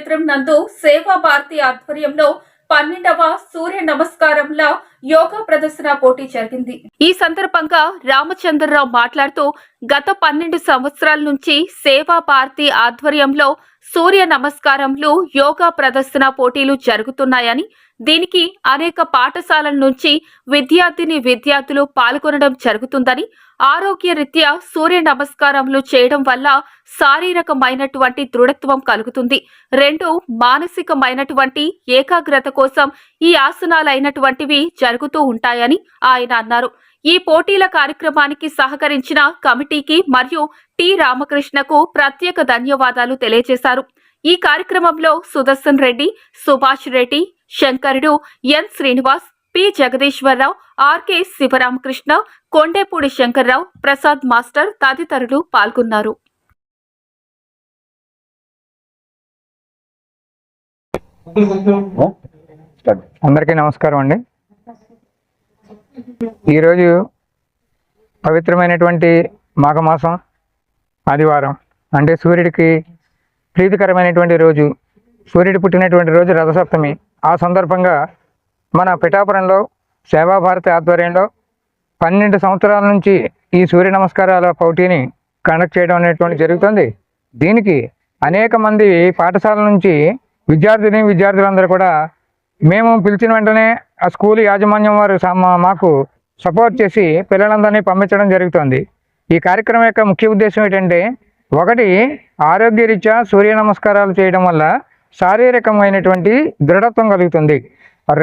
క్షేత్రం నందు సేవా భారతి ఆధ్వర్యంలో పన్నెండవ సూర్య నమస్కారంల యోగా ప్రదర్శన పోటీ జరిగింది. ఈ సందర్భంగా రామచంద్రరావు మాట్లాడుతూ గత పన్నెండు సంవత్సరాల నుంచి సేవా భారతి ఆధ్వర్యంలో సూర్య నమస్కారంలు యోగా ప్రదర్శన పోటీలు జరుగుతున్నాయని దీనికి అనేక పాఠశాలల నుంచి విద్యార్థిని విద్యార్థులు పాల్గొనడం జరుగుతుందని ఆరోగ్య రీత్యా సూర్య నమస్కారములు చేయడం వల్ల శారీరకమైనటువంటి దృఢత్వం కలుగుతుంది. రెండు మానసికమైనటువంటి ఏకాగ్రత కోసం ఈ ఆసనాలైనటువంటివి జరుగుతూ ఉంటాయని ఆయన అన్నారు. ఈ పోటీల కార్యక్రమానికి సహకరించిన కమిటీకి మరియు టి రామకృష్ణకు ప్రత్యేక ధన్యవాదాలు తెలియజేశారు. ఈ కార్యక్రమంలో Sudarshan Reddy Subhash Reddy Shankarudu N Srinivas P. Jagadeeswararao RK Sivaramakrishna Kondepudi Shankarrao Prasad master తదితరులు పాల్గొన్నారు. అందరికీ నమస్కారం అండి. ఈరోజు పవిత్రమైనటువంటి మాఘమాసం ఆదివారం. అంటే సూర్యుడికి ప్రీతికరమైనటువంటి రోజు సూర్యుడు పుట్టినటువంటి రోజు రథసప్తమి. ఆ సందర్భంగా మన పిఠాపురంలో సేవాభారతి ఆధ్వర్యంలో పన్నెండు సంవత్సరాల నుంచి ఈ సూర్య నమస్కారాల పోటీని కండక్ట్ చేయడం అనేటువంటి జరుగుతుంది. దీనికి అనేక మంది పాఠశాల నుంచి విద్యార్థిని విద్యార్థులందరూ కూడా మేము పిలిచిన వెంటనే ఆ స్కూల్ యాజమాన్యం వారు మాకు సపోర్ట్ చేసి పిల్లలందరినీ పంపించడం జరుగుతుంది. ఈ కార్యక్రమం యొక్క ముఖ్య ఉద్దేశం ఏంటంటే ఒకటి ఆరోగ్యరీత్యా సూర్య నమస్కారాలు చేయడం వల్ల శారీరకమైనటువంటి దృఢత్వం కలుగుతుంది.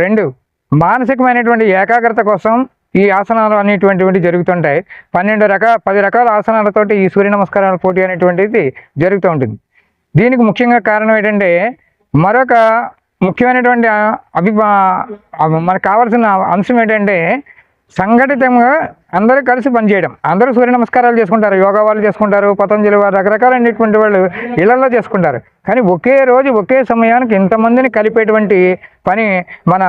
రెండు మానసికమైనటువంటి ఏకాగ్రత కోసం ఈ ఆసనాలు అనేటువంటివి జరుగుతుంటాయి. పన్నెండు రకాల పది రకాల ఆసనాలతోటి ఈ సూర్య నమస్కారాల పోటీ అనేటువంటిది జరుగుతూ ఉంటుంది. దీనికి ముఖ్యంగా కారణం ఏంటంటే మరొక ముఖ్యమైనటువంటి అభి అభిమా మనకు కావాల్సిన అంశం ఏంటంటే సంఘటితంగా అందరూ కలిసి పనిచేయడం. అందరూ సూర్య నమస్కారాలు చేసుకుంటారు యోగా వాళ్ళు చేసుకుంటారు పతంజలి వారు రకరకాలైనటువంటి వాళ్ళు ఇళ్ళలో చేసుకుంటారు. కానీ ఒకే రోజు ఒకే సమయానికి ఇంతమందిని కలిపేటువంటి పని మన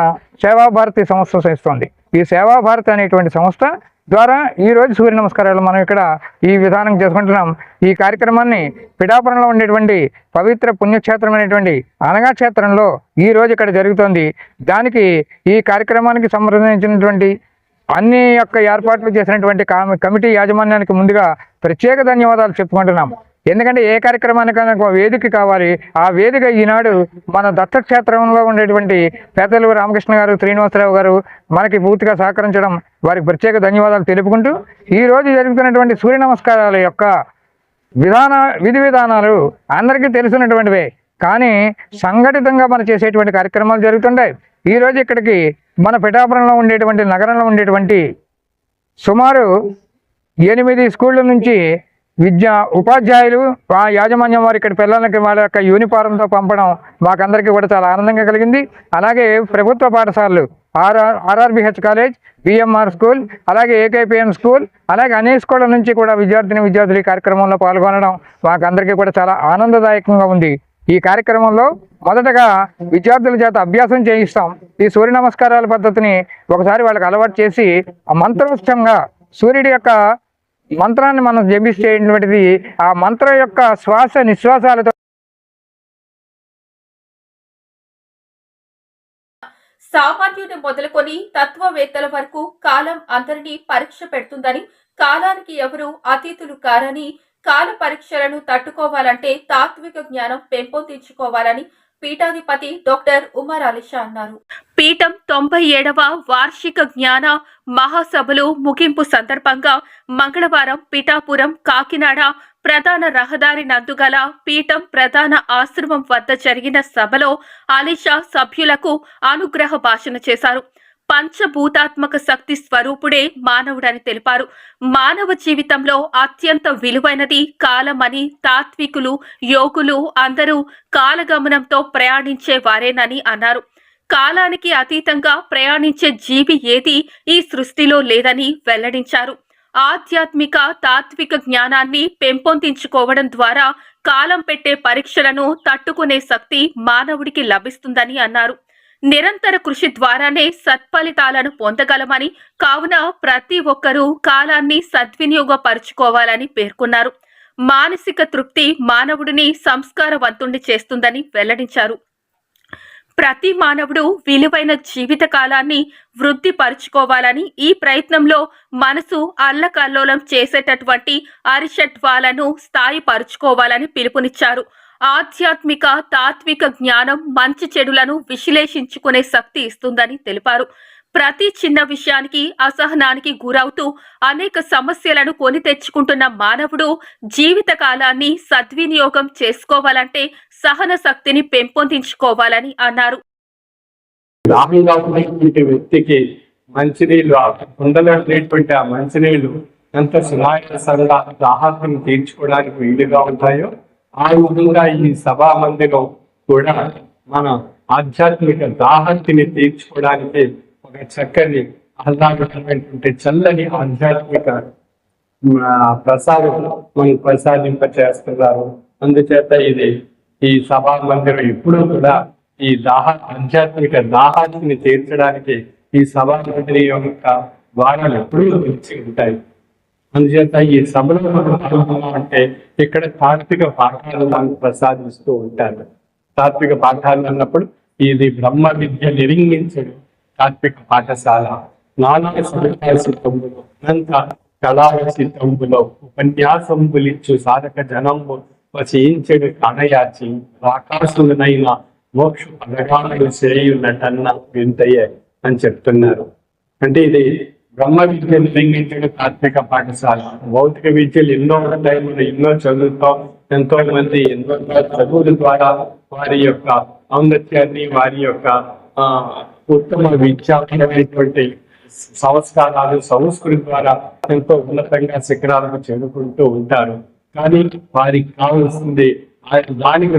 సేవాభారతి సంస్థ చేస్తుంది. ఈ సేవాభారతి అనేటువంటి సంస్థ ద్వారా ఈరోజు సూర్య నమస్కారాలు మనం ఇక్కడ ఈ విధానం చేసుకుంటున్నాం. ఈ కార్యక్రమాన్ని పిఠాపురంలో ఉండేటువంటి పవిత్ర పుణ్యక్షేత్రమైనటువంటి అనగా క్షేత్రంలో ఈ రోజు ఇక్కడ జరుగుతోంది. దానికి ఈ కార్యక్రమానికి సంబంధించినటువంటి అన్ని యొక్క ఏర్పాట్లు చేసినటువంటి కమిటీ యాజమాన్యానికి ముందుగా ప్రత్యేక ధన్యవాదాలు చెప్పుకుంటున్నాం ఎందుకంటే ఏ కార్యక్రమానికైనా ఒక వేదిక కావాలి. ఆ వేదిక ఈనాడు మన దత్తక్షేత్రంలో ఉండేటువంటి పెద్దలు రామకృష్ణ గారు శ్రీనివాసరావు గారు మనకి పూర్తిగా సహకరించడం వారికి ప్రత్యేక ధన్యవాదాలు తెలుపుకుంటూ ఈరోజు జరుగుతున్నటువంటి సూర్య నమస్కారాల యొక్క విధాన విధి విధానాలు అందరికీ తెలిసినటువంటివే. కానీ సంఘటితంగా మనం చేసేటువంటి కార్యక్రమాలు జరుగుతుంటాయి. ఈరోజు ఇక్కడికి మన పిఠాపురంలో ఉండేటువంటి నగరంలో ఉండేటువంటి సుమారు ఎనిమిది స్కూళ్ళ నుంచి విద్యా ఉపాధ్యాయులు ఆ యాజమాన్యం వారు ఇక్కడ పిల్లలకి వాళ్ళ యొక్క యూనిఫారంతో పంపడం మాకందరికీ కూడా చాలా ఆనందంగా కలిగింది. అలాగే ప్రభుత్వ పాఠశాలలు RR RRBH college BMR school అలాగే ఏకేపిఎం స్కూల్ అలాగే అనేక స్కూళ్ళ నుంచి కూడా విద్యార్థిని విద్యార్థులు కార్యక్రమంలో పాల్గొనడం మాకందరికీ కూడా చాలా ఆనందదాయకంగా ఉంది. ఈ కార్యక్రమంలో మొదటగా విద్యార్థుల చేత అభ్యాసం చేయిస్తాం. ఈ సూర్య నమస్కారాల పద్ధతిని ఒకసారి వాళ్ళకి అలవాటు చేసి ఆ మంత్రోష్టంగా సూర్యుడి యొక్క మంత్రాన్ని మనం జపిస్తేటువంటిది ఆ మంత్రం యొక్క శ్వాస నిశ్వాసాలతో సామాన్యుని మొదలుకొని తత్వవేత్తల వరకు కాలం అందరినీ పరీక్ష పెడుతుందని కాలానికి ఎవరు అతీతులు కారని కాల పరీక్షలను తట్టుకోవాలంటే తాత్విక జ్ఞానం పెంపొందించుకోవాలని పీఠాధిపతి డాక్టర్ ఉమర్ అలీషా అన్నారు. పీఠం తొంభై ఏడవ వార్షిక జ్ఞాన మహాసభలు ముగింపు సందర్భంగా మంగళవారం పిఠాపురం కాకినాడ ప్రధాన రహదారి నందుగల పీఠం ప్రధాన ఆశ్రమం వద్ద జరిగిన సభలో అలీషా సభ్యులకు అనుగ్రహ భాషణ చేశారు. పంచభూతాత్మక శక్తి స్వరూపుడే మానవుడని తెలిపారు. మానవ జీవితంలో అత్యంత విలువైనది కాలమని తాత్వికులు యోగులు అందరూ కాలగమనంతో ప్రయాణించే వారేనని అన్నారు. కాలానికి అతీతంగా ప్రయాణించే జీవి ఏది ఈ సృష్టిలో లేదని వెల్లడించారు. ఆధ్యాత్మిక తాత్విక జ్ఞానాన్ని పెంపొందించుకోవడం ద్వారా కాలం పెట్టే పరీక్షలను తట్టుకునే శక్తి మానవుడికి లభిస్తుందని అన్నారు. నిరంతర కృషి ద్వారానే సత్ఫలితాలను పొందగలమని కావున ప్రతి ఒక్కరూ కాలాన్ని సద్వినియోగపరుచుకోవాలని పేర్కొన్నారు. మానసిక తృప్తి మానవుడిని సంస్కారవంతుణ్ణి చేస్తుందని వెల్లడించారు. ప్రతి మానవుడు విలువైన జీవిత కాలాన్ని వృద్ధిపరుచుకోవాలని ఈ ప్రయత్నంలో మనసు అల్లకల్లోలం చేసేటటువంటి అరిషట్వాలను స్థాయిపరుచుకోవాలని పిలుపునిచ్చారు. ఆధ్యాత్మిక తాత్విక జ్ఞానం మంచి చెడులను విశ్లేషించుకునే శక్తి ఇస్తుందని తెలిపారు. ప్రతి చిన్న విషయానికి అసహనానికి గురవుతూ అనేక సమస్యలను కొని తెచ్చుకుంటున్న మానవుడు జీవిత కాలాన్ని సద్వినియోగం చేసుకోవాలంటే సహన శక్తిని పెంపొందించుకోవాలని అన్నారు. వ్యక్తికి మంచినీళ్ళు కుండలో ఉండేటువంటి ఆ మంచినీళ్ళు ఎంత సునాయాసంగా తీర్చుకోవడానికి వీలుగా ఉంటాయో ఆ విధంగా ఈ సభా మందిరం కూడా మన ఆధ్యాత్మిక దాహంతిని తీర్చుకోవడానికి ఒక చక్కని ఆహ్లాదకరమైనటువంటి చల్లని ఆధ్యాత్మిక ప్రసాదం మనకు ప్రసాదింప చేస్తున్నారు అందుచేత ఇది ఈ సభా మందిరం ఎప్పుడూ కూడా ఈ దాహ ఆధ్యాత్మిక దాహాన్ని తీర్చడానికి ఈ సభా మందిరం యొక్క ద్వారాలు ఎప్పుడూ వచ్చి ఉంటాయి. అందుచేత ఈ సభలో అంటే ఇక్కడ తాత్విక పాఠాలు మనకు ప్రసాదిస్తూ ఉంటారు. తాత్విక పాఠాలు అన్నప్పుడు ఇది బ్రహ్మ విద్య నిరింగించడు తాత్విక పాఠశాల నానా సవికాసితంబులో అనంత కళారసితంబులో ఉపన్యాసంబులిచ్చు సాధక జనంబు వచయించడు కనయాచి ఆకాశులనైన మోక్ష పదగాలు చేయున్నటన్న వింతయే అని చెప్తున్నారు. అంటే ఇది బ్రహ్మ విద్యను నిర్మించిన తాత్విక పాఠశాల. భౌతిక విద్యలు ఎన్నో టైంలో ఎన్నో చదువుతాం. ఎంతో మంది ఎన్నో చదువుల ద్వారా వారి యొక్క ఔన్నత్యాన్ని వారి యొక్క ఆ ఉత్తమ విద్యాపరమైనటువంటి సంస్కారాలు సంస్కృతి ద్వారా ఎంతో ఉన్నతంగా శిఖరాలకు చేరుకుంటూ ఉంటారు. కానీ వారికి కావాల్సింది దానికి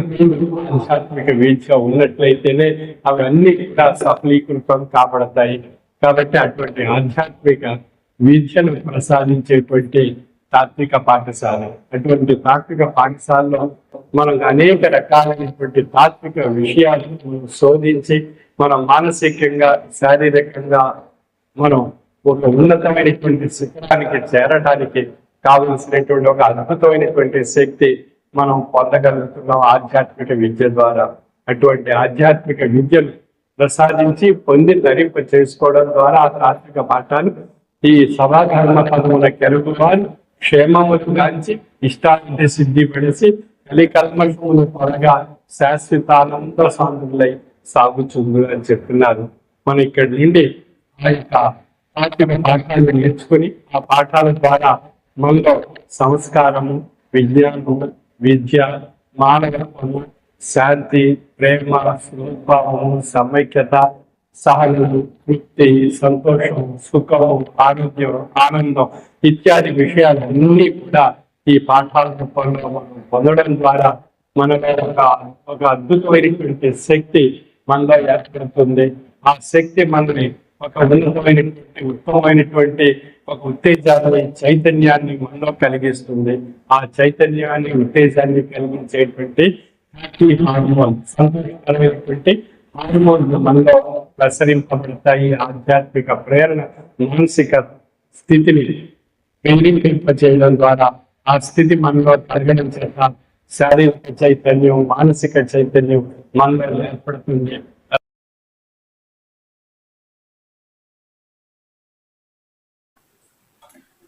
ఆధ్యాత్మిక విద్య ఉన్నట్లయితేనే అవన్నీ కూడా సఫలీకృతం కాబడతాయి. కాబట్టి అటువంటి ఆధ్యాత్మిక విద్యను ప్రసాదించేటువంటి తాత్విక పాఠశాల. అటువంటి తాత్విక పాఠశాలలో మనం అనేక రకాలైనటువంటి తాత్విక విషయాలను శోధించి మనం మానసికంగా శారీరకంగా మనం ఒక ఉన్నతమైనటువంటి శిఖరానికి చేరడానికి కావలసినటువంటి ఒక అద్భుతమైనటువంటి శక్తి మనం పొందగలుగుతున్నాం ఆధ్యాత్మిక విద్య ద్వారా. అటువంటి ఆధ్యాత్మిక విద్యను ప్రసాదించి పొంది ధరింప చేసుకోవడం ద్వారా ఆ తాత్విక పాఠాలు ఈ సభాధర్మ పదముల కెరుగు వారు క్షేమములు గాంచి ఇష్టాన్ని సిద్ధి పడిసి కలికల్మషములు త్వరగా శాశ్వతానంద సాధులై సాగుచుందు అని చెప్తున్నారు మనం ఇక్కడి నుండి ఆ యొక్క తాత్విక పాఠాలను నేర్చుకుని ఆ పాఠాల ద్వారా మనలో సంస్కారము విజ్ఞానము విద్య మానవత్వము శాంతి ప్రేమ స్వభావము సమైక్యత సహనము తృప్తి సంతోషం సుఖము ఆరోగ్యం ఆనందం ఇత్యాది విషయాలన్నీ కూడా ఈ పాఠాల రూపంలో మనం పొందడం ద్వారా మనలో ఒక ఒక అద్భుతమైనటువంటి శక్తి మనలో ఏర్పడుతుంది. ఆ శక్తి మనని ఒక ఉన్నతమైనటువంటి ఉత్తమమైనటువంటి ఒక ఉత్తేజాన్ని చైతన్యాన్ని మనలో కలిగిస్తుంది. ఆ చైతన్యాన్ని ఉత్తేజాన్ని కలిగించేటువంటి హ్యాపీ హార్మోన్. సంతోషకరమైనటువంటి హార్మోన్లు మనలో ప్రసరింపబడతాయి. ఆధ్యాత్మిక ప్రేరణ మానసిక స్థితిని పెళ్ళింపచేయడం ద్వారా ఆ స్థితి మనలో తరగడం చేత శారీరక చైతన్యం మానసిక చైతన్యం మనలో ఏర్పడుతుంది.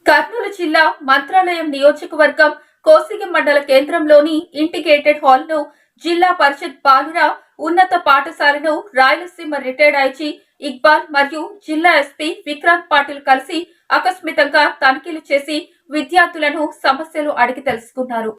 కర్నూలు జిల్లా మంత్రాలయం నియోజకవర్గం కోసిగి మండల కేంద్రంలోని ఇంటిగ్రేటెడ్ హాల్ను జిల్లా పరిషత్ బాలుర ఉన్నత పాఠశాలను రాయలసీమ రిటైర్డ్ ఐజీ ఇక్బాల్ మరియు జిల్లా ఎస్పీ విక్రాంత్ పాటిల్ కలిసి ఆకస్మితంగా తనిఖీలు చేసి విద్యార్థులను సమస్యలు అడిగి తెలుసుకున్నారు.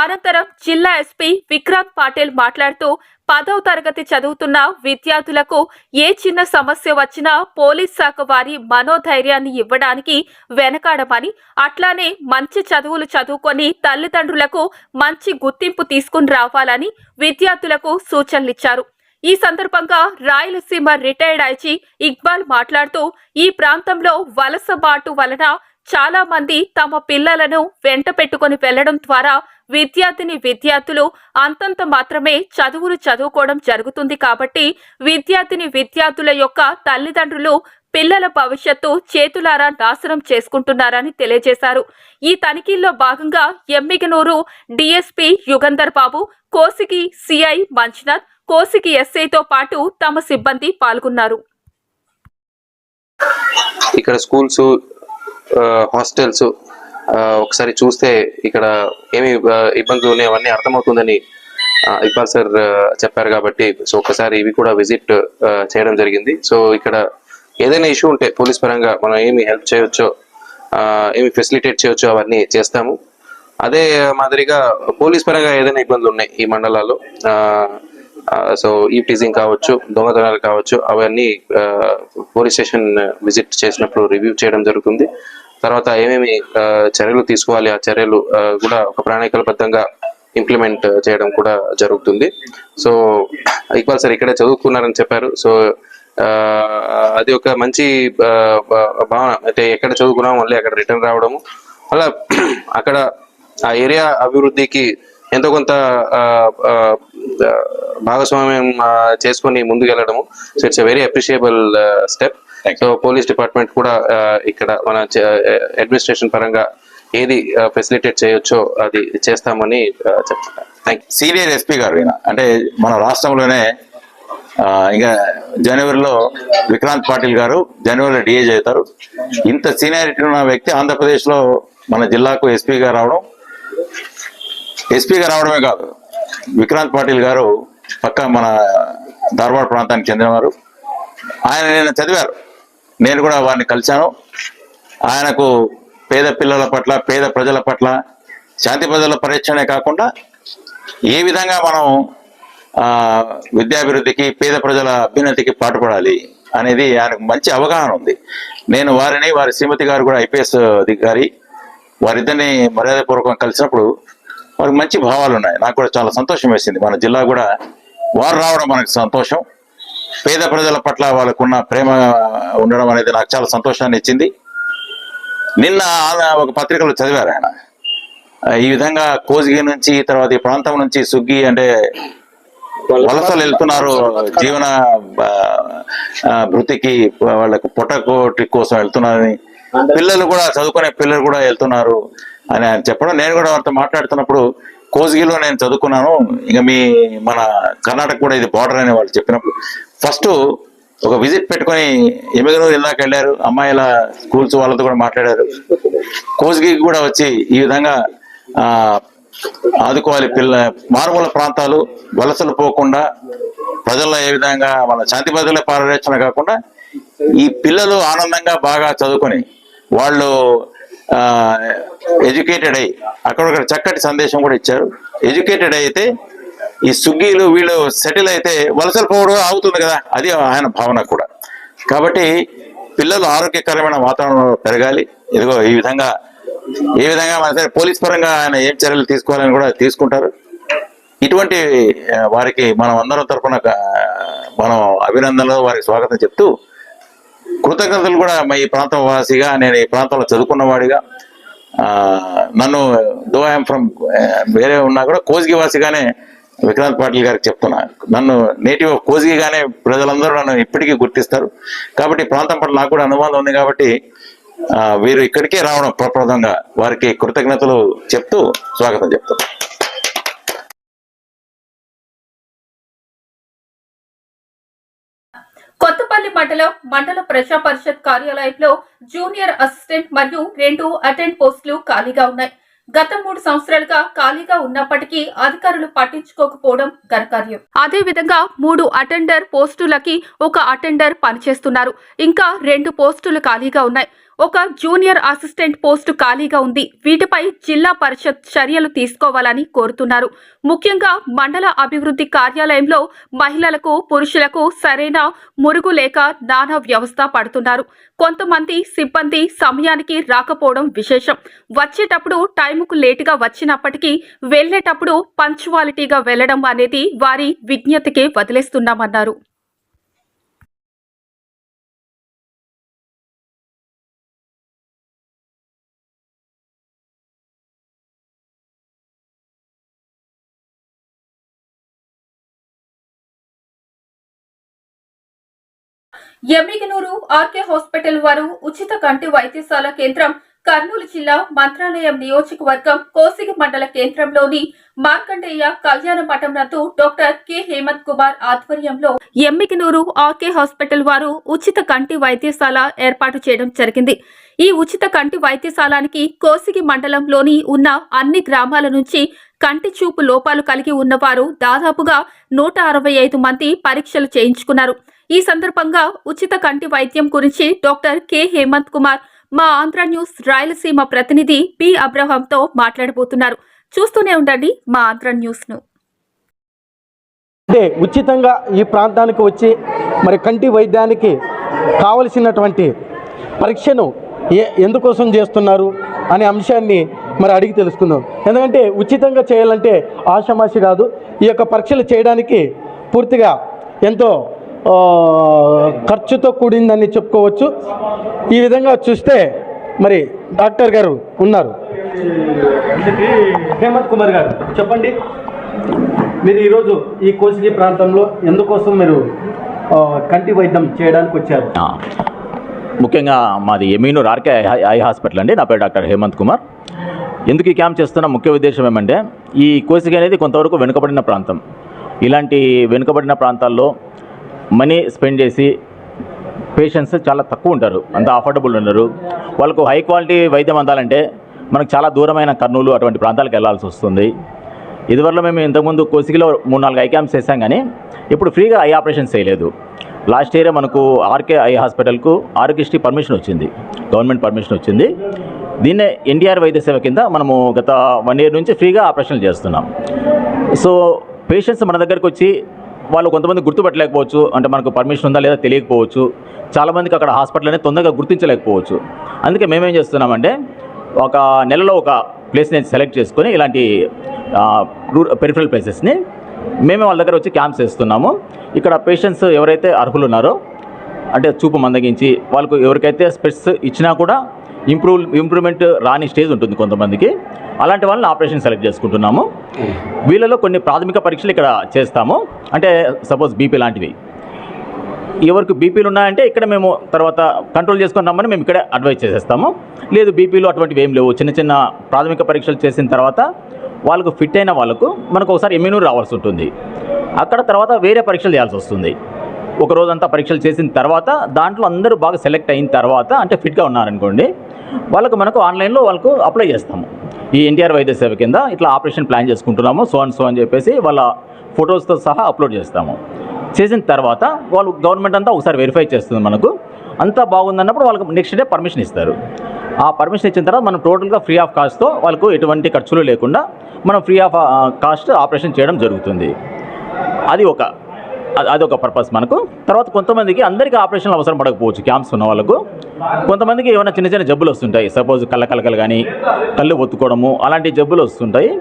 అనంతరం జిల్లా ఎస్పీ విక్రాంత్ పాటిల్ మాట్లాడుతూ పదవ తరగతి చదువుతున్న విద్యార్థులకు ఏ చిన్న సమస్య వచ్చినా పోలీస్ శాఖ వారి మనోధైర్యాన్ని ఇవ్వడానికి వెనకాడమని అట్లానే మంచి చదువులు చదువుకొని తల్లిదండ్రులకు మంచి గుర్తింపు తీసుకుని రావాలని విద్యార్థులకు సూచనలిచ్చారు ఈ సందర్భంగా రాయలసీమ రిటైర్డ్ ఐజీ ఇక్బాల్ మాట్లాడుతూ ఈ ప్రాంతంలో వలస బాటు వలన చాలా మంది తమ పిల్లలను వెంట పెట్టుకొని వెళ్ళడం ద్వారా విద్యార్థిని విద్యార్థులు అంతంత మాత్రమే చదువులు చదువుకోవడం జరుగుతుంది కాబట్టి విద్యార్థిని విద్యార్థుల యొక్క తల్లిదండ్రులు పిల్లల భవిష్యత్తు చేతులారా నాశనం చేసుకుంటున్నారని తెలియజేశారు. ఈ తనిఖీల్లో భాగంగా ఎమ్మిగనూరు డిఎస్పీ యుగంధర్ బాబు కోసికి సిఐ మంజునాథ్ కోసికి ఎస్ఐతో పాటు తమ సిబ్బంది పాల్గొన్నారు. ఇక్కడ స్కూల్స్ హాస్టల్స్ ఒకసారి చూస్తే ఇక్కడ ఏమి ఇబ్బందులు ఉన్నాయి అవన్నీ అర్థమవుతుందని ఆ, ఇక్బాల్ సార్ చెప్పారు కాబట్టి సో ఒకసారి ఇవి కూడా విజిట్ చేయడం జరిగింది. సో ఇక్కడ ఏదైనా ఇష్యూ ఉంటే పోలీస్ పరంగా మనం ఏమి హెల్ప్ చేయొచ్చో ఏమి ఫెసిలిటేట్ చేయొచ్చో అవన్నీ చేస్తాము. అదే మాదిరిగా పోలీస్ పరంగా ఏదైనా ఇబ్బందులు ఉన్నాయి ఈ మండలాల్లో సో ఈ టీజింగ్ కావచ్చు దొంగతనాలు కావచ్చు అవన్నీ పోలీస్ స్టేషన్ విజిట్ చేసినప్పుడు రివ్యూ చేయడం జరుగుతుంది. తర్వాత ఏమేమి చర్యలు తీసుకోవాలి ఆ చర్యలు కూడా ఒక ప్రణాళికలబద్ధంగా ఇంప్లిమెంట్ చేయడం కూడా జరుగుతుంది. సో ఇక్బాల్ సార్ ఇక్కడే చదువుకున్నారని చెప్పారు. సో అది ఒక మంచి భావన. అయితే ఎక్కడ చదువుకున్నాం మళ్ళీ అక్కడ రిటర్న్ రావడము. అలా అక్కడ ఆ ఏరియా అభివృద్ధికి ఎంతో కొంత భాగస్వామ్యం చేసుకొని ముందుకెళ్ళడము. So it's very appreciable step so police department కూడా ఇక్కడ మన అడ్మినిస్ట్రేషన్ పరంగా ఏది ఫెసిలిటేట్ చేయొచ్చో అది చేస్తామని థ్యాంక్ సీనియర్ ఎస్పీ గారు అంటే మన రాష్ట్రంలోనే ఇంకా జనవరిలో విక్రాంత్ పాటిల్ గారు జనవరిలో డిఏజ్ అవుతారు ఇంత సీనియారిటీ ఉన్న వ్యక్తి ఆంధ్రప్రదేశ్లో మన జిల్లాకు ఎస్పీగా రావడం ఎస్పీగా రావడమే కాదు. విక్రాంత్ పాటిల్ గారు పక్క మన ధార్వాడ ప్రాంతానికి చెందినవారు. ఆయన నేను చదివారు. నేను కూడా వారిని కలిశాను. ఆయనకు పేద పిల్లల పట్ల పేద ప్రజల పట్ల శాంతి ప్రజల పరిరక్షణే కాకుండా ఏ విధంగా మనం విద్యాభివృద్ధికి పేద ప్రజల అభ్యున్నతికి పాటుపడాలి అనేది ఆయనకు మంచి అవగాహన ఉంది. నేను వారిని వారి శ్రీమతి గారు కూడా ఐపీఎస్ అధికారి వారిద్దరిని మర్యాదపూర్వకంగా కలిసినప్పుడు వారికి మంచి భావాలు ఉన్నాయి. నాకు కూడా చాలా సంతోషం వేసింది. మన జిల్లా కూడా వారు రావడం మనకు సంతోషం. పేద ప్రజల పట్ల వాళ్ళకున్న ప్రేమ ఉండడం అనేది నాకు చాలా సంతోషాన్ని ఇచ్చింది. నిన్న ఒక పత్రికలో చదివారు ఆయన. ఈ విధంగా కోసిగి నుంచి తర్వాత ఈ ప్రాంతం నుంచి సుగ్గి అంటే వలసలు వెళ్తున్నారు. జీవన వృత్తికి వాళ్ళకు పొట్టకోటి కోసం వెళ్తున్నారని. పిల్లలు కూడా చదువుకునే పిల్లలు కూడా వెళ్తున్నారు. అని ఆయన చెప్పడం. నేను కూడా వారితో మాట్లాడుతున్నప్పుడు కోసిగిలో నేను చదువుకున్నాను. ఇక మీ మన కర్ణాటక కూడా ఇది బార్డర్ అని వాళ్ళు చెప్పినప్పుడు ఫస్ట్ ఒక విజిట్ పెట్టుకొని ఎమ్మిగనూరు ఇందాక వెళ్ళారు. అమ్మాయిల స్కూల్స్ వాళ్ళతో కూడా మాట్లాడారు. కోసిగికి కూడా వచ్చి ఈ విధంగా ఆదుకోవాలి పిల్ల మారుమూల ప్రాంతాలు వలసలు పోకుండా ప్రజల్లో ఏ విధంగా మన శాంతి భద్రతల పరిరక్షణ కాకుండా ఈ పిల్లలు ఆనందంగా బాగా చదువుకొని వాళ్ళు ఎడ్యుకేటెడ్ అయ్యి. అక్కడొక్కడ చక్కటి సందేశం కూడా ఇచ్చారు. ఎడ్యుకేటెడ్ అయితే ఈ సుగ్గీలు వీళ్ళు సెటిల్ అయితే వలసలు పోవడం ఆగుతుంది కదా. అది ఆయన భావన కూడా. కాబట్టి పిల్లలు ఆరోగ్యకరమైన వాతావరణంలో పెరగాలి. ఇదిగో ఈ విధంగా ఏ విధంగా మన సరే పోలీస్ పరంగా ఆయన ఏం చర్యలు తీసుకోవాలని కూడా తీసుకుంటారు. ఇటువంటి వారికి మనం అందరం తరపున మనం అభినందనలు వారికి స్వాగతం చెప్తూ కృతజ్ఞతలు కూడా మా ఈ ప్రాంతం వాసిగా నేను ఈ ప్రాంతంలో చదువుకున్నవాడిగా. నన్ను దో ఐఎమ్ ఫ్రమ్ వేరే ఉన్నా కూడా కోజ్గి వాసిగానే విక్రాంత్ పాటిల్ గారికి చెప్తున్నా. నన్ను నేటివ్ కోజ్గిగానే ప్రజలందరూ నన్ను ఇప్పటికీ గుర్తిస్తారు. కాబట్టి ప్రాంతం పట్ల నాకు కూడా అనుబంధం ఉంది కాబట్టి వీరు ఇక్కడికే రావడం ప్రప్రదంగా వారికి కృతజ్ఞతలు చెప్తూ స్వాగతం చెప్తాను కొత్తపల్లి మండలం మండల ప్రజా పరిషత్ కార్యాలయంలో జూనియర్ అసిస్టెంట్ మరియు రెండు అటెండ్ పోస్టులు ఖాళీగా ఉన్నాయి. గత మూడు సంవత్సరాలుగా ఖాళీగా ఉన్నప్పటికీ అధికారులు పట్టించుకోకపోవడం ఘనకార్యం. అదే విధంగా మూడు అటెండర్ పోస్టులకి ఒక అటెండర్ పనిచేస్తున్నారు. ఇంకా రెండు పోస్టులు ఖాళీగా ఉన్నాయి. ఒక జూనియర్ అసిస్టెంట్ పోస్టు ఖాళీగా ఉంది. వీటిపై జిల్లా పరిషత్ చర్యలు తీసుకోవాలని కోరుతున్నారు. ముఖ్యంగా మండల అభివృద్ధి కార్యాలయంలో మహిళలకు పురుషులకు సరైన మురుగు లేక నానా వ్యవస్థ పడుతున్నారు. కొంతమంది సిబ్బంది సమయానికి రాకపోవడం విశేషం. వచ్చేటప్పుడు టైముకు లేటుగా వచ్చినప్పటికీ వెళ్ళేటప్పుడు పంచువాలిటీగా వెళ్ళడం అనేది వారి విజ్ఞతకే వదిలేస్తున్నామన్నారు. ఎమ్మిగనూరు ఆర్కే హాస్పిటల్ వారు ఉచిత కంటి వైద్యశాల కేంద్రం కర్నూలు జిల్లా మంత్రాలయం నియోజకవర్గం కోసిగి మండల కేంద్రంలోని మార్కండేయ కళ్యాణ మఠం నందు డాక్టర్ కె. హేమంత్ కుమార్ ఆధ్వర్యంలో ఎమ్మిగనూరు ఆర్కే హాస్పిటల్ వారు ఉచిత కంటి వైద్యశాల ఏర్పాటు చేయడం జరిగింది. ఈ ఉచిత కంటి వైద్యశాలానికి కోసిగి మండలంలోని ఉన్న అన్ని గ్రామాల నుంచి కంటి చూపు లోపాలు కలిగి ఉన్నవారు దాదాపుగా నూట అరవై ఐదు మంది పరీక్షలు చేయించుకున్నారు. ఈ సందర్భంగా ఉచిత కంటి వైద్యం గురించి డాక్టర్ కె. హేమంత్ కుమార్ మా ఆంధ్ర న్యూస్ రాయలసీమ ప్రతినిధి పి. అబ్రహాంతో మాట్లాడబోతున్నారు. చూస్తూనే ఉండండి మా ఆంధ్ర న్యూస్ను అంటే ఉచితంగా ఈ ప్రాంతానికి వచ్చి మరి కంటి వైద్యానికి కావలసినటువంటి పరీక్షను ఏ ఎందుకోసం చేస్తున్నారు అనే అంశాన్ని మరి అడిగి తెలుసుకుందాం. ఎందుకంటే ఉచితంగా చేయాలంటే ఆషామాషి కాదు ఈ యొక్క పరీక్షలు చేయడానికి పూర్తిగా ఎంతో ఖర్చుతో కూడిందని చెప్పుకోవచ్చు. ఈ విధంగా చూస్తే మరి డాక్టర్ గారు ఉన్నారు. హేమంత్ కుమార్ గారు చెప్పండి. మీరు ఈరోజు ఈ కోసిగి ప్రాంతంలో ఎందుకోసం మీరు కంటి వైద్యం చేయడానికి వచ్చారు? ముఖ్యంగా మాది Emmiganur RK eye eye hospital అండి. నా పేరు డాక్టర్ హేమంత్ కుమార్. ఎందుకు ఈ క్యాంప్ చేస్తున్న ముఖ్య ఉద్దేశం ఏమంటే ఈ కోసిక అనేది కొంతవరకు వెనుకబడిన ప్రాంతం. ఇలాంటి వెనుకబడిన ప్రాంతాల్లో మనీ స్పెండ్ చేసి పేషెంట్స్ చాలా తక్కువ ఉంటారు. అంత అఫోర్డబుల్ ఉన్నారు వాళ్ళకు హై క్వాలిటీ వైద్యం అందాలంటే మనకు చాలా దూరమైన కర్నూలు అటువంటి ప్రాంతాలకు వెళ్ళాల్సి వస్తుంది. ఇదివరలో మేము ఇంతకుముందు కోసిగిలో మూడు నాలుగు ఐ క్యాంప్స్ చేసాం కానీ ఇప్పుడు ఫ్రీగా ఐ ఆపరేషన్స్ చేయలేదు. లాస్ట్ ఇయర్ మనకు ఆర్కే ఐ హాస్పిటల్కు ఆరోగ్యశ్రీ పర్మిషన్ వచ్చింది. గవర్నమెంట్ పర్మిషన్ వచ్చింది. దీన్నే ఎన్టీఆర్ వైద్య సేవ కింద మనము గత వన్ ఇయర్ నుంచి ఫ్రీగా ఆపరేషన్లు చేస్తున్నాం. సో పేషెంట్స్ మన దగ్గరకు వచ్చి వాళ్ళు కొంతమంది గుర్తుపట్టలేకపోవచ్చు. అంటే మనకు పర్మిషన్ ఉందా లేదా తెలియకపోవచ్చు. చాలామందికి అక్కడ హాస్పిటల్ అనేది తొందరగా గుర్తించలేకపోవచ్చు. అందుకే మేమేం చేస్తున్నామంటే ఒక నెలలో ఒక ప్లేస్ని సెలెక్ట్ చేసుకొని ఇలాంటి పెరిఫరల్ ప్లేసెస్ని మేమే వాళ్ళ దగ్గర వచ్చి క్యాంప్స్ వేస్తున్నాము. ఇక్కడ పేషెంట్స్ ఎవరైతే అర్హులు ఉన్నారో అంటే చూపు మందగించి వాళ్ళకు ఎవరికైతే స్పెట్స్ ఇచ్చినా కూడా ఇంప్రూవ్ ఇంప్రూవ్మెంట్ రాని స్టేజ్ ఉంటుంది కొంతమందికి. అలాంటి వాళ్ళని ఆపరేషన్ సెలెక్ట్ చేసుకుంటున్నాము. వీళ్ళలో కొన్ని ప్రాథమిక పరీక్షలు ఇక్కడ చేస్తాము. అంటే సపోజ్ బీపీ లాంటివి. ఎవరికి బీపీలు ఉన్నాయంటే ఇక్కడ మేము తర్వాత కంట్రోల్ చేసుకొని రమ్మని మేము ఇక్కడే అడ్వైజ్ చేసేస్తాము. లేదు బీపీలు అటువంటివి ఏం లేవు. చిన్న చిన్న ప్రాథమిక పరీక్షలు చేసిన తర్వాత వాళ్ళకు ఫిట్ అయిన వాళ్ళకు మనకు ఒకసారి ఎమ్యూనూర్ రావాల్సి ఉంటుంది. అక్కడ తర్వాత వేరే పరీక్షలు చేయాల్సి వస్తుంది. ఒక రోజంతా పరీక్షలు చేసిన తర్వాత దాంట్లో అందరూ బాగా సెలెక్ట్ అయిన తర్వాత అంటే ఫిట్గా ఉన్నారనుకోండి వాళ్ళకు మనకు ఆన్లైన్లో వాళ్ళకు అప్లై చేస్తాము. ఈ ఎన్టీఆర్ వైద్య సేవ కింద ఇట్లా ఆపరేషన్ ప్లాన్ చేసుకుంటున్నాము సో అండ్ సో అని చెప్పేసి వాళ్ళ ఫొటోస్తో సహా అప్లోడ్ చేస్తాము. చేసిన తర్వాత వాళ్ళు గవర్నమెంట్ అంతా ఒకసారి వెరిఫై చేస్తుంది మనకు. అంతా బాగుందన్నప్పుడు వాళ్ళకి నెక్స్ట్ డే పర్మిషన్ ఇస్తారు. ఆ పర్మిషన్ ఇచ్చిన తర్వాత మనం టోటల్గా ఫ్రీ ఆఫ్ కాస్ట్తో వాళ్ళకు ఎటువంటి ఖర్చులు లేకుండా మనం ఫ్రీ ఆఫ్ కాస్ట్ ఆపరేషన్ చేయడం జరుగుతుంది. అది ఒక అది- పర్పస్ మనకు. తర్వాత కొంతమందికి అందరికీ ఆపరేషన్లు అవసరం పడకపోవచ్చు క్యాంప్స్ ఉన్న వాళ్ళకు. కొంతమందికి ఏమైనా చిన్న చిన్న జబ్బులు వస్తుంటాయి. సపోజ్ కళ్ళ కలకలు కానీ కళ్ళు ఒత్తుకోవడము అలాంటి జబ్బులు వస్తుంటాయి.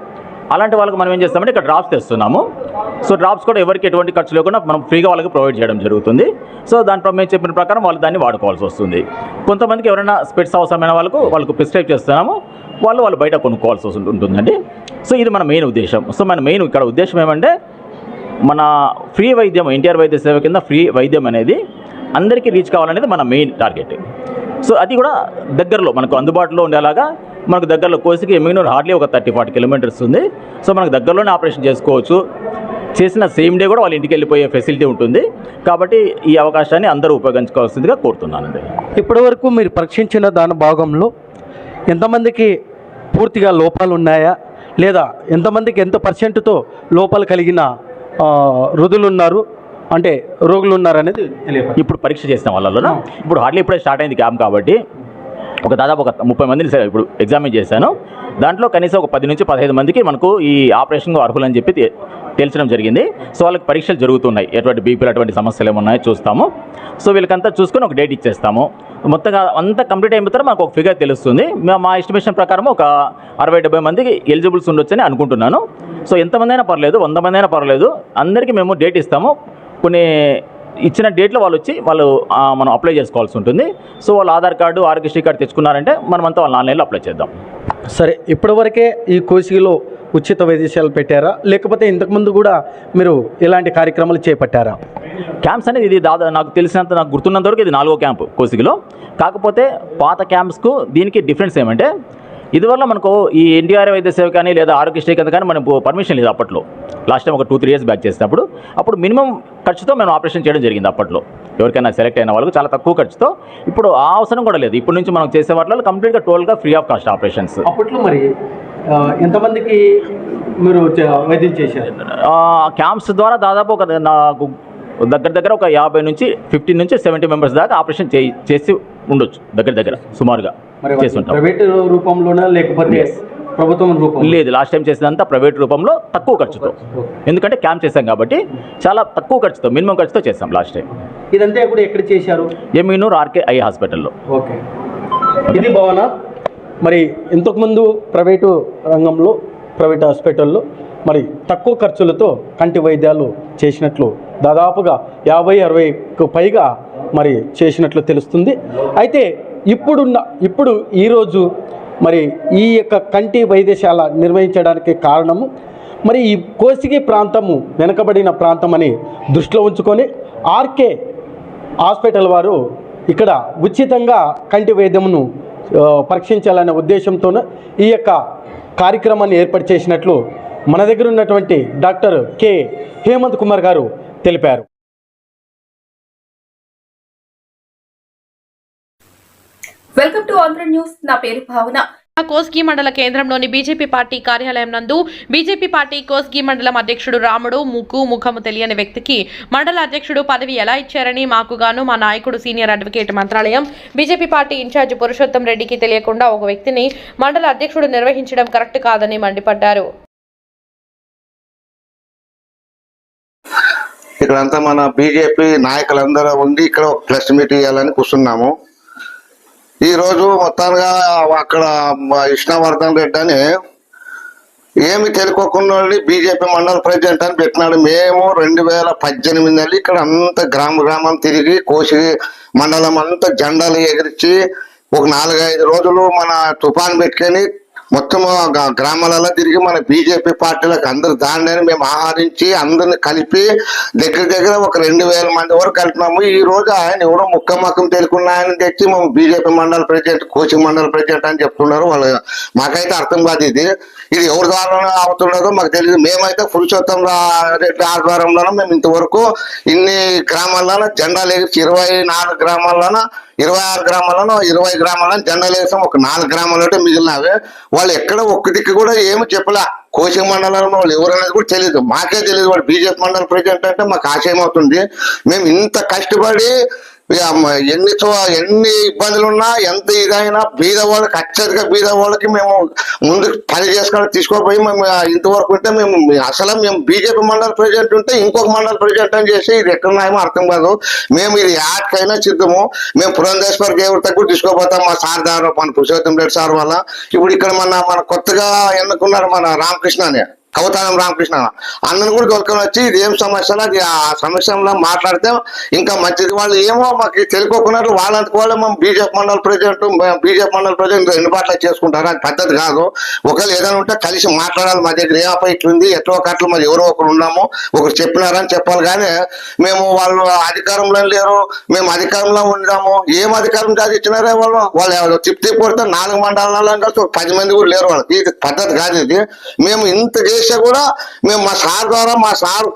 అలాంటి వాళ్ళకి మనం ఏం చేస్తామంటే ఇక్కడ డ్రాప్స్ తెస్తున్నాము. సో డ్రాప్స్ కూడా ఎవరికి ఎటువంటి ఖర్చు లేకుండా మనం ఫ్రీగా వాళ్ళకి ప్రొవైడ్ చేయడం జరుగుతుంది. సో దాని మేము చెప్పిన ప్రకారం వాళ్ళు దాన్ని వాడుకోవాల్సి వస్తుంది. కొంతమందికి ఎవరైనా స్పెట్స్ అవసరమైన వాళ్ళకు వాళ్ళకు ప్రిస్క్రైబ్ చేస్తున్నాము. వాళ్ళు వాళ్ళు బయట కొనుక్కోవాల్సి ఉంటుందండి సో ఇది మన మెయిన్ ఉద్దేశం. సో మన మెయిన్ ఇక్కడ ఉద్దేశం ఏమంటే మన ఫ్రీ వైద్యం ఎన్టీఆర్ వైద్య సేవ కింద ఫ్రీ వైద్యం అనేది అందరికీ రీచ్ కావాలనేది మన మెయిన్ టార్గెట్. సో అది కూడా దగ్గరలో మనకు అందుబాటులో ఉండేలాగా మనకు దగ్గరలో కోసికి ఎమ్మిగనూరు హార్డ్లీ ఒక థర్టీ ఫార్టీ కిలోమీటర్స్ ఉంది. సో మనకు దగ్గరలోనే ఆపరేషన్ చేసుకోవచ్చు. చేసిన సేమ్ డే కూడా వాళ్ళ ఇంటికి వెళ్ళిపోయే ఫెసిలిటీ ఉంటుంది. కాబట్టి ఈ అవకాశాన్ని అందరూ ఉపయోగించుకోవాల్సిందిగా కోరుతున్నానండి ఇప్పటివరకు మీరు పరీక్షించిన దాని భాగంలో ఎంతమందికి పూర్తిగా లోపాలు ఉన్నాయా లేదా ఎంతమందికి ఎంత పర్సెంట్తో లోపాలు కలిగిన వృద్ధులు ఉన్నారు అంటే రోగులు ఉన్నారు అనేది ఇప్పుడు పరీక్ష చేసిన వాళ్ళలో ఇప్పుడు హార్డ్లీ ఇప్పుడే స్టార్ట్ అయింది క్యాంప్ కాబట్టి ఒక దాదాపు ఒక ముప్పై మందిని సరే ఇప్పుడు ఎగ్జామిన్ చేశాను. దాంట్లో కనీసం ఒక పది నుంచి పదహైదు మందికి మనకు ఈ ఆపరేషన్కు అర్హులని చెప్పి తెలిసడం తేల్చడం జరిగింది. సో వాళ్ళకి పరీక్షలు జరుగుతున్నాయి. ఎటువంటి బీపీలు అటువంటి సమస్యలు ఏమున్నాయో చూస్తాము. సో వీళ్ళకంతా చూసుకొని ఒక డేట్ ఇచ్చేస్తాము. మొత్తంగా అంతా కంప్లీట్ అయిన తర్వాత మాకు ఒక ఫిగర్ తెలుస్తుంది. మా- మా ఎస్టిమేషన్ ప్రకారం ఒక అరవై డెబ్బై మందికి ఎలిజిబుల్స్ ఉండొచ్చని అనుకుంటున్నాను. సో ఎంతమంది అయినా పర్లేదు వంద మంది అయినా పర్లేదు. అందరికీ మేము డేట్ ఇస్తాము. కొన్ని ఇచ్చిన డేట్లో వాళ్ళు వచ్చి వాళ్ళు మనం అప్లై చేసుకోవాల్సి ఉంటుంది. సో వాళ్ళు ఆధార్ కార్డు ఆరోగ్యశ్రీ కార్డు తెచ్చుకున్నారంటే మనమంతా వాళ్ళ ఆన్లైన్లో అప్లై చేద్దాం. సరే ఇప్పటివరకే ఈ కోసిగిలో ఉచిత వైద్యశాలలు పెట్టారా? లేకపోతే ఇంతకుముందు కూడా మీరు ఇలాంటి కార్యక్రమాలు చేపట్టారా? క్యాంప్స్ అనేది ఇది దాదా నాకు తెలిసినంత నాకు గుర్తున్నంత వరకు ఇది నాలుగో క్యాంప్ కోసిగిలో. కాకపోతే పాత క్యాంప్స్కు దీనికి డిఫరెన్స్ ఏమంటే ఇదివల్ల మనకు ఈ ఎన్టీఆర్ వైద్య సేవ కానీ లేదా ఆరోగ్యశ్రీ కింద కానీ మనకు పర్మిషన్ లేదు అప్పట్లో. లాస్ట్ టైం ఒక టూ త్రీ ఇయర్స్ బ్యాక్ చేసినప్పుడు. అప్పుడు మినిమం ఖర్చుతో మేము ఆపరేషన్ చేయడం జరిగింది అప్పట్లో. ఎవరికైనా సెలెక్ట్ అయిన వాళ్ళకి చాలా తక్కువ ఖర్చుతో. ఇప్పుడు ఆ అవసరం కూడా లేదు. ఇప్పటి నుంచి మనం చేసే వాటిలో కంప్లీట్గా టోల్గా ఫ్రీ ఆఫ్ కాస్ట్ ఆపరేషన్స్ అప్పట్లో మరి ఎంతమందికి మీరు వైద్యం చేశారు? క్యాంప్స్ ద్వారా దాదాపు ఒక నాకు దగ్గర దగ్గర ఒక యాభై నుంచి ఫిఫ్టీన్ నుంచి సెవెంటీ మెంబర్స్ దాకా ఆపరేషన్ చేయి చేసి ఉండొచ్చు దగ్గర దగ్గర సుమారుగా మరి చేస్తుంటాం. ప్రైవేట్ రూపంలోనా లేకపోతే. ప్రభుత్వం రూపం లేదు లాస్ట్ టైం చేసినంత ప్రైవేట్ రూపంలో తక్కువ ఖర్చుతో. ఎందుకంటే క్యాంప్ చేశాం కాబట్టి చాలా తక్కువ ఖర్చుతో మినిమం ఖర్చుతో చేస్తాం లాస్ట్ టైం. ఇదంతా కూడా ఎక్కడ చేశారు? ఎమీనూర్ ఆర్కే ఐ హాస్పిటల్లో. ఓకే. ఇది భావన. మరి ఇంతకుముందు ప్రైవేటు రంగంలో ప్రైవేట్ హాస్పిటల్లో మరి తక్కువ ఖర్చులతో కంటి వైద్యాలు చేసినట్లు దాదాపుగా యాభై అరవైకు పైగా మరి చేసినట్లు తెలుస్తుంది. అయితే ఇప్పుడున్న ఇప్పుడు ఈరోజు మరి ఈ యొక్క కంటి వైద్యశాల నిర్వహించడానికి కారణము మరి ఈ కోసిగి ప్రాంతము వెనుకబడిన ప్రాంతం అని దృష్టిలో ఉంచుకొని ఆర్కే హాస్పిటల్ వారు ఇక్కడ ఉచితంగా కంటి వైద్యమును పరీక్షించాలనే ఉద్దేశంతోనే ఈ యొక్క కార్యక్రమాన్ని ఏర్పాటు చేసినట్లు మన దగ్గర ఉన్నటువంటి డాక్టర్ కె. హేమంత్ కుమార్ గారు తెలిపారు. Welcome to Andhra news. నా పేరు భావన. కోస్గి మండల కేంద్రంలోని బీజేపీ పార్టీ కార్యాలయం నందు బీజేపీ పార్టీ కోస్గి మండలం అధ్యక్షుడు రాముడు ముక్కు ముఖము తెలియని వ్యక్తికి మండల అధ్యక్షుడు పదవి ఎలా ఇచ్చారని మాకు గాను మా నాయకుడు senior advocate Mantralayam BJP party incharge Purushottam రెడ్డికి తెలియకుండా ఒక వ్యక్తిని మండల అధ్యక్షుడు నిర్వహించడం కరెక్ట్ కాదని మండిపడ్డారు. ఇక్కడంతా మన బీజేపీ నాయకులందరూ ఉండి ఇక్కడ ఒక ప్రెస్ మీట్ ఇవ్వాలని కూర్చున్నాము. ఈరోజు మొత్తంగా అక్కడ మా విష్ణువర్ధన్ రెడ్డి అని ఏమి తెలుకోకుండా బీజేపీ మండల ప్రెసిడెంట్ అని పెట్టినాడు. మేము రెండు వేల పద్దెనిమిది నెలలు ఇక్కడ అంతా గ్రామ గ్రామం తిరిగి కోసి మండలం అంతా జెండాలు ఎగిరించి ఒక నాలుగైదు రోజులు మన తుఫాన్ పెట్టుకొని మొత్తం గ- గ్రామాలలో తిరిగి మన బీజేపీ పార్టీలకు అందరు దాన్ని మేము ఆహరించి అందరిని కలిపి దగ్గర దగ్గర ఒక రెండు వేల మంది వరకు కలిపినాము. ఈ రోజు ఆయన ఎవరో ముక్క మక్కం తెలుకున్న ఆయన తెచ్చి మేము బీజేపీ మండల ప్రెసిడెంట్ కోచింగ్ మండల ప్రెసిడెంట్ అని చెప్తున్నారు. వాళ్ళు మాకైతే అర్థం కాదు ఇది. ఇది ఎవరి ద్వారా అవుతున్నదో మాకు తెలియదు మేమైతే పురుషోత్తం రెడ్డి ఆధ్వర్యంలోనూ మేము ఇంతవరకు ఇన్ని గ్రామాల్లోనూ జెండాలు ఎగిర్చి ఇరవై నాలుగు గ్రామాల్లోనూ ఇరవై ఆరు గ్రామాలను ఇరవై గ్రామాలను జెండాలు వేసాం. ఒక నాలుగు గ్రామాలు అంటే మిగిలినవి. వాళ్ళు ఎక్కడ ఒక్క దిక్కు కూడా ఏమి చెప్పలే. కోచింగ్ మండలంలో వాళ్ళు ఎవరనేది కూడా తెలియదు మాకే తెలియదు వాళ్ళు. బీజేపీ మండల ప్రెసిడెంట్ అంటే మాకు ఆశయం అవుతుంది. మేము ఇంత కష్టపడి ఎన్ని చో- ఎన్ని ఇబ్బందులు ఉన్నా ఎంత ఇదైనా బీదవాళ్ళకి అత్యధిక బీదవాళ్ళకి మేము ముందు పని చేసుకొని తీసుకోపోయి మేము ఇంతవరకు ఉంటే మేము అసలు మేము బీజేపీ మండల ప్రెసిడెంట్ ఉంటే ఇంకొక మండల ప్రెసిడెంట్ అని చేసి ఇది ఎక్కడున్నాయో అర్థం కాదు. మేము ఇది యాటికైనా సిద్ధము మేము పురంధేశ్వర్ దేవుడి కూడా తీసుకోపోతాం మా సార్ దారు మన పురుషోత్తం రెడ్డి సార్ వల్ల. ఇప్పుడు ఇక్కడ మన మన కొత్తగా ఎన్నుకున్నారు మన రామకృష్ణ అని. కవతారం రామకృష్ణ అన్నను కూడా దొరకని వచ్చి ఇది ఏం సమస్య అది ఆ సమస్యలో మాట్లాడితే ఇంకా మంచిది. వాళ్ళు ఏమో మాకు తెలుసుకోకున్నారు వాళ్ళంతకు వాళ్ళు మేము బీజేపీ మండల ప్రెసిడెంట్ బీజేపీ మండల ప్రెసిడెంట్ రెండు బాట్ల చేసుకుంటారు అది పద్ధతి కాదు. ఒకవేళ ఏదైనా ఉంటే కలిసి మాట్లాడాలి. మా దగ్గర ఏమపై ఇట్లుంది ఎట్లా ఒక మరి ఎవరో ఒకరు ఉన్నాము ఒకరు చెప్పినారని చెప్పాలి. కానీ మేము వాళ్ళు అధికారంలో లేరు మేము అధికారంలో ఉన్నాము ఏం అధికారం కాదు ఇచ్చినారే వాళ్ళు వాళ్ళు తిప్పి తిప్పి కొడితే నాలుగు మండలాల్లో కలిసి ఒక పది మంది కూడా లేరు వాళ్ళకి. ఇది పద్ధతి కాదు ఇది. మేము ఇంత చేసి కూడా మేము మా సార్ ద్వారా మా సార్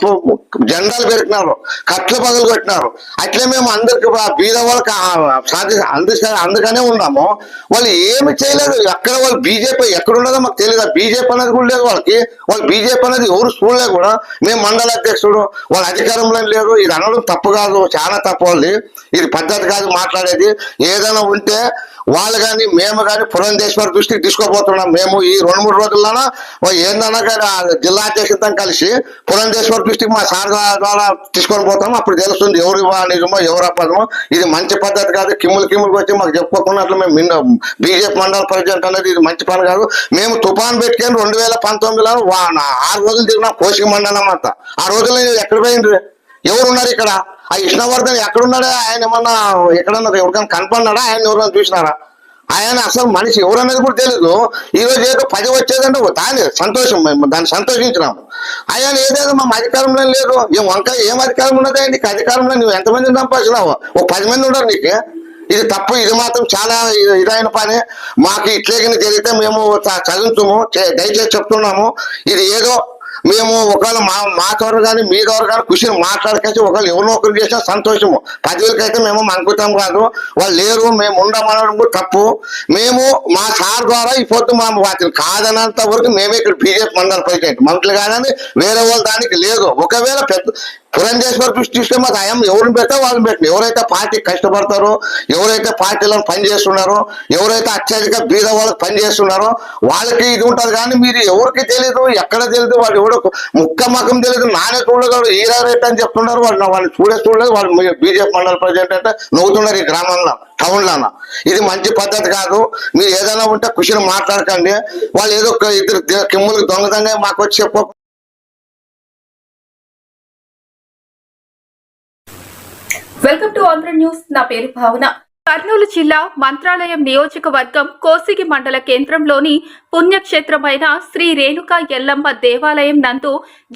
జెండాలు పెరిగినారు కట్లు పగలు కొట్టినారు. అట్లే మేము అందరికి బీద వాళ్ళకి సాధి అందుకే అందుకనే ఉన్నాము. వాళ్ళు ఏమి చేయలేదు. ఎక్కడ వాళ్ళు బీజేపీ ఎక్కడ ఉండదో మాకు తెలియదు బీజేపీ అనేది కూడా లేదు వాళ్ళకి. వాళ్ళు బీజేపీ అనేది ఎవరు చూడలేదు కూడా. మేము మండల అధ్యక్షుడు వాళ్ళ అధికారంలో లేరు. ఇది అనడం తప్పు కాదు. చాలా తప్పు వాళ్ళది. ఇది పద్ధతి కాదు మాట్లాడేది. ఏదైనా ఉంటే వాళ్ళు కానీ మేము కానీ పురంధేశ్వర దృష్టికి తీసుకోపోతున్నాం. మేము ఈ రెండు మూడు రోజుల్లోన ఏందన్నా కానీ జిల్లా అధ్యక్షులతో కలిసి పురంధేశ్వర దృష్టికి మా సార్ ద్వారా తీసుకొని పోతాం అప్పుడు తెలుస్తుంది ఎవరు నిజమో ఎవరు అపదమో ఇది మంచి పద్ధతి కాదు. కిమ్ములు కిమ్ములు వచ్చి మాకు చెప్పుకోకుండా అట్లా మేము బీజేపీ మండల ప్రెసిడెంట్ అనేది ఇది మంచి పని కాదు. మేము తుఫాన్ పెట్టుకొని రెండు వేల పంతొమ్మిదిలో వా- ఆరు రోజులు తిరిగిన కోసిక మండలం అంతా. ఆ రోజుల్లో ఎక్కడ పోయింది ఎవరు ఉన్నారు ఇక్కడ? ఆ విష్ణువర్ధన్ ఎక్కడున్నాడా? ఆయన ఏమన్నా ఎక్కడన్నా ఎవరికైనా కనపడినాడా ఆయన ఎవరైనా చూసినారా? ఆయన అసలు మనిషి ఎవరన్నది కూడా తెలియదు ఈ ఏదో పది వచ్చేదంటే దాని సంతోషం మేము దాన్ని సంతోషించినాము ఆయన ఏదైనా మా అధికారంలో లేదు. ఏం వంకాయ ఏం అధికారం ఉన్నదా నీకు అధికారంలో నువ్వు ఎంతమందిని చంపాల్సినావు ఓ పది మంది ఉండరు నీకు. ఇది తప్పు ఇది మాత్రం చాలా ఇదైన పని. మాకు ఇట్లేగిన జరిగితే మేము చదువుతాము చే- దయచేసి చెప్తున్నాము. ఇది ఏదో మేము ఒకవేళ మా మా కవరు కానీ మీ కవరు కానీ కృషిని మాట్లాడకైతే ఒకవేళ ఎవరినో ఒకరు చేసినా సంతోషము. పదివేలకైతే మేము అనుకుంటాం కాదు. వాళ్ళు లేరు మేము ఉండమనడం కూడా తప్పు. మేము మా సార్ ద్వారా ఇప్పుడు మా వాటిని కాదనంత వరకు మేమే ఇక్కడ బీజేపీ మండల ప్రెసిడెంట్. మంత్రులు కాదని వేరే వాళ్ళ దానికి లేదు. ఒకవేళ పెద్ద పురంధేశ్వర దృష్టి మా దయం ఎవరిని పెడితే వాళ్ళని పెట్టిన. ఎవరైతే పార్టీ కష్టపడతారో ఎవరైతే పార్టీలను పనిచేస్తున్నారో ఎవరైతే అత్యధిక బీద వాళ్ళకి పనిచేస్తున్నారో వాళ్ళకి ఇది ఉంటుంది. కానీ మీరు ఎవరికి తెలియదు ఎక్కడ తెలియదు వాళ్ళు ఎవడో ముక్క మకం తెలియదు నానే చూడగలరు ఈ రేట్ అని చెప్తున్నారు. వాళ్ళు వాళ్ళని చూడే చూడలేదు. వాళ్ళు బీజేపీ మండల ప్రజెంట్ అంటే నవ్వుతున్నారు ఈ గ్రామంలో టౌన్లోన. ఇది మంచి పద్ధతి కాదు. మీరు ఏదైనా ఉంటే ఖుషిని మాట్లాడకండి. వాళ్ళు ఏదో ఒక ఇద్దరు కిమ్ములకు దొంగతంగా మాకు వచ్చి చెప్పు వెల్కమ్ టు ఆంధ్ర న్యూస్. నా పేరు భావన. కర్నూలు జిల్లా మంత్రాలయం నియోజకవర్గం కోసిగి మండల కేంద్రంలోని పుణ్యక్షేత్రమైన శ్రీ రేణుకా ఎల్లమ్మ దేవాలయం నందు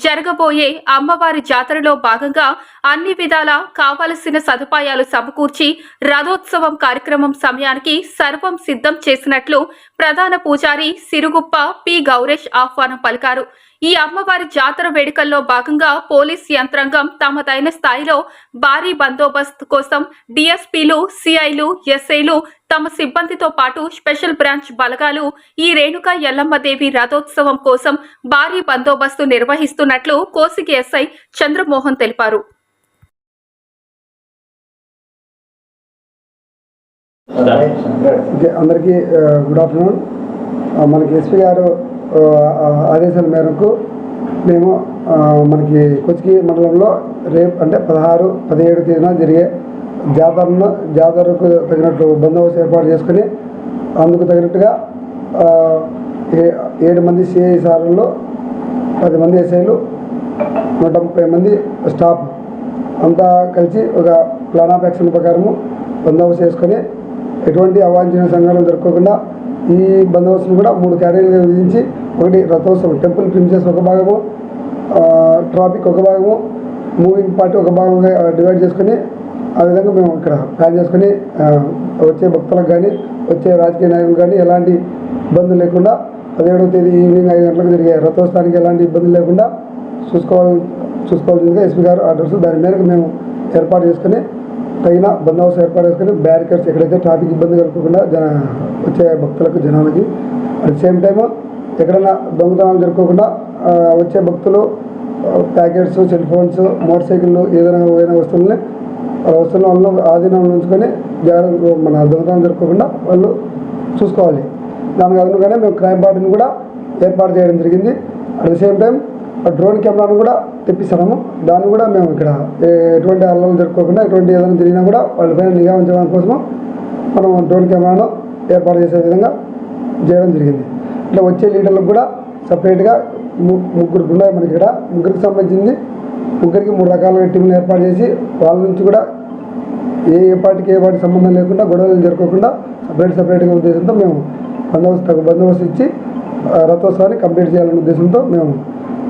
జరగబోయే అమ్మవారి జాతరలో భాగంగా అన్ని విధాల కావలసిన సదుపాయాలు సమకూర్చి రథోత్సవం కార్యక్రమం సమయానికి సర్వం సిద్ధం చేసినట్లు ప్రధాన పూజారి సిరుగుప్ప పి గౌరేష్ ఆహ్వానం పలికారు. ఈ అమ్మవారి జాతర వేడుకల్లో భాగంగా పోలీస్ యంత్రాంగం తమదైన స్థాయిలో భారీ బందోబస్తు కోసం డిఎస్పీలు సిఐలు ఎస్ఐలు తమ సిబ్బందితో పాటు స్పెషల్ బ్రాంచ్ బలగాలు ఈ రేణుకా ఎల్లమ్మదేవి రథోత్సవం కోసం భారీ బందోబస్తు నిర్వహిస్తున్నట్లు కోసిగి ఎస్ఐ చంద్రమోహన్ తెలిపారు. అందరికీ గుడ్ ఆఫ్టర్నూన్. మనకి ఎస్పీ గారు ఆదేశాల మేరకు మేము మనకి కొచ్చికి మండలంలో రేపు అంటే పదహారు పదిహేడు తేదీన జరిగే జాతరను జాతరకు తగినట్లు బందోబస్తు ఏర్పాటు చేసుకుని అందుకు తగినట్టుగా ఏ- ఏడు మంది సిఐ సార్లు పది మంది ఎస్ఐలు నూట ముప్పై మంది స్టాఫ్ అంతా కలిసి ఒక ప్లాన్ ఆఫ్ యాక్షన్ ప్రకారము బందోబస్తు చేసుకొని ఎటువంటి అవాంఛనీయ సంఘటనలు జరగకుండా ఈ బందోబస్తును కూడా మూడు క్యారీలుగా విధించి ఒకటి రథోత్సవం టెంపుల్ ప్రిన్సెస్ ఒక భాగము ట్రాఫిక్ ఒక భాగము మూవింగ్ పార్టీ ఒక భాగంగా డివైడ్ చేసుకొని ఆ విధంగా మేము ఇక్కడ ప్లాన్ చేసుకొని వచ్చే భక్తులకు కానీ వచ్చే రాజకీయ నాయకులు కానీ ఎలాంటి ఇబ్బందులు లేకుండా పదిహేడవ తేదీ ఈవినింగ్ ఐదు గంటలకు జరిగే రథోత్సవానికి ఎలాంటి ఇబ్బందులు లేకుండా చూసుకోవాలి చూసుకోవాల్సిందిగా ఎస్పీ గారు ఆర్డర్స్ దాని మేరకు మేము ఏర్పాటు చేసుకొని తగిన బందోబస్తు ఏర్పాటు చేసుకొని బ్యారికేడ్స్ ఎక్కడైతే ట్రాఫిక్ ఇబ్బంది కలగకుండా జన వచ్చే భక్తులకు జనాలకి అట్ సేమ్ టైము ఎక్కడైనా దొంగతనాలు జరగకుండా వచ్చే భక్తులు ప్యాకెట్స్ సెల్ ఫోన్స్ మోటార్ సైకిళ్ళు ఏదైనా పోయిన వస్తువులని వస్తున్న వస్తువుల ఆధీనంలో ఉంచుకొని జాగ్రత్త మన దొంగతనం జరగకుండా వాళ్ళు చూసుకోవాలి. దానికి అదనంగానే మేము క్రైమ్ పార్టీని కూడా ఏర్పాటు చేయడం జరిగింది. At the same time drone కెమెరాను కూడా తెప్పిస్తాము. దాన్ని కూడా మేము ఇక్కడ ఎటువంటి అల్లలు జరుపుకోకుండా ఎటువంటి ఏదైనా జరిగినా కూడా వాళ్ళపైన నిఘా ఉంచడం కోసం మనం డ్రోన్ కెమెరాను ఏర్పాటు చేసే విధంగా చేయడం జరిగింది. ఇట్లా వచ్చే లీడర్లకు కూడా సపరేట్గా ము- ముగ్గురికి ఉన్నాయి మనకి ఇక్కడ. ముగ్గురికి సంబంధించింది ముగ్గురికి మూడు రకాల టీంలు ఏర్పాటు చేసి వాళ్ళ నుంచి కూడా ఏ ఏ పార్టీకి ఏ పార్టీ సంబంధం లేకుండా గొడవలు జరగకుండా సపరేట్ సపరేట్గా ఉద్దేశంతో మేము బందోబస్తు బందోబస్తు ఇచ్చి రథోత్సవాన్ని కంప్లీట్ చేయాలనే ఉద్దేశంతో మేము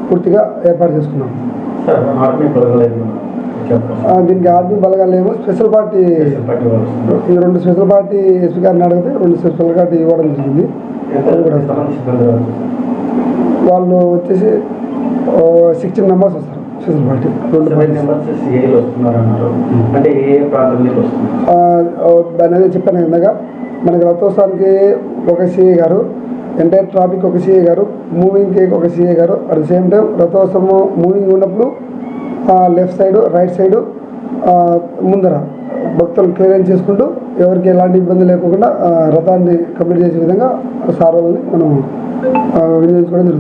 పూర్తిగా ఏర్పాటు చేసుకున్నాం. దీనికి ఆర్మీ బలగాలు ఏమో స్పెషల్ పార్టీ ఈ రెండు స్పెషల్ పార్టీ ఎస్పీ గారిని అడిగితే రెండు స్పెషల్ పార్టీ ఇవ్వడం జరిగింది. వాళ్ళు వచ్చేసి సిక్స్టీన్ మెంబర్స్ వస్తారు. స్పెషల్ పార్టీ రెండు పార్టీస్ ఆ, దాని అదే చెప్పాను ఇందాక. మనకి రథోత్సవానికి ఒక సిఏ గారు ఎంటైర్ ట్రాఫిక్ ఒక సిఏ గారు మూవింగ్కి ఒక CA garu. At the same time రథోత్సవం మూవింగ్ ఉన్నప్పుడు లెఫ్ట్ సైడ్ రైట్ సైడ్ ముందర భక్తులు క్లియరెన్స్ చేసుకుంటూ ఎవరికి ఎలాంటి ఇబ్బంది లేకుండా రథాన్ని కంప్లీట్ చేసే విధంగా సార్ వాళ్ళని మనం వినియోగించుకోవడం జరుగుతుంది.